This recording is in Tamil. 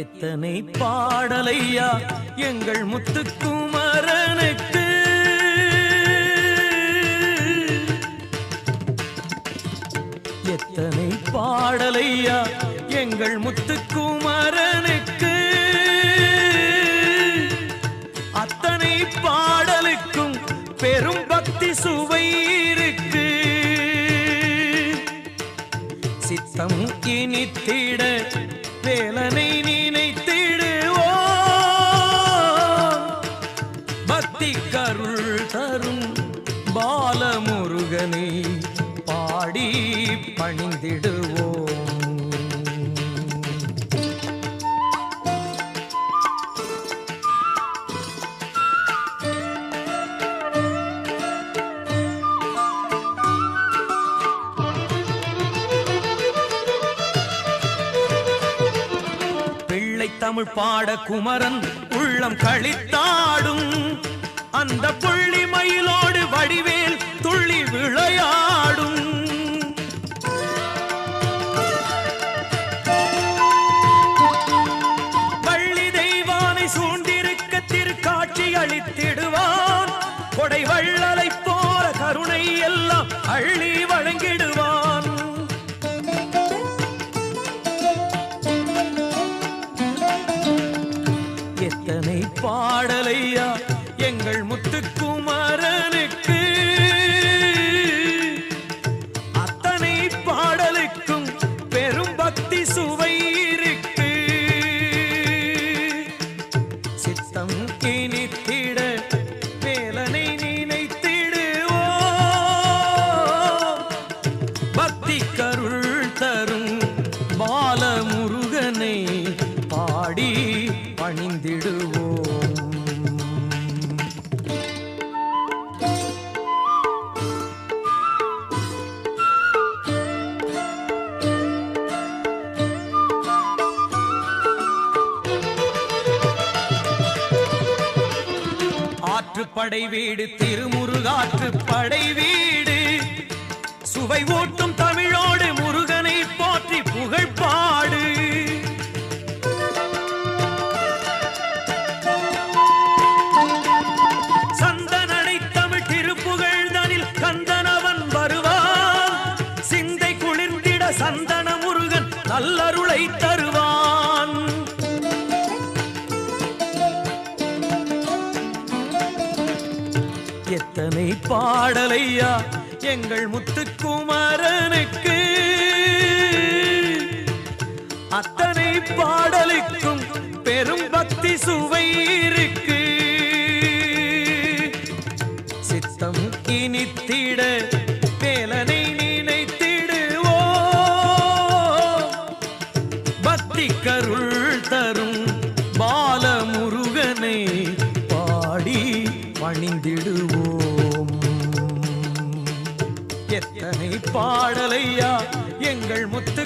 எத்தனை பாடலையா? எங்கள் முத்துக்குமரனுக்கு. எத்தனை பாடலையா? எங்கள் முத்துக்குமரனுக்கு. அத்தனை பாடலுக்கும் பெரும் பக்தி சுவை இருக்கு. சித்தம் இனித்திட வேலனை பாலமுருகனை பாடி பணிந்திடுவோம். தமிழ் பாட குமரன் உள்ளம் கழித்தாடும் அந்த புள்ளி திருக்காட்சி அளித்திடுவான். கொடை வள்ளலை போல கருணை எல்லாம் அள்ளி வழங்கிடுவான். எத்தனை பாடலையா எங்கள் முத்துக்கு பணிந்திடுவோம் ஆற்றுப்படை வீடு திருமுருகாற்று படை வீடு. சுவை ஊட்டும் நல்லருளை தருவான். எத்தனை பாடலையா எங்கள் முத்துக்குமரனுக்கு. அத்தனை பாடலுக்கும் பெரும் பக்தி சுவை இருக்கு சித்தம் இனித்திட வேலனை பக்தி தரும் பாலமுருகனை பாடி பணிந்திடுவோம். எத்தனை பாடலையா எங்கள் முத்து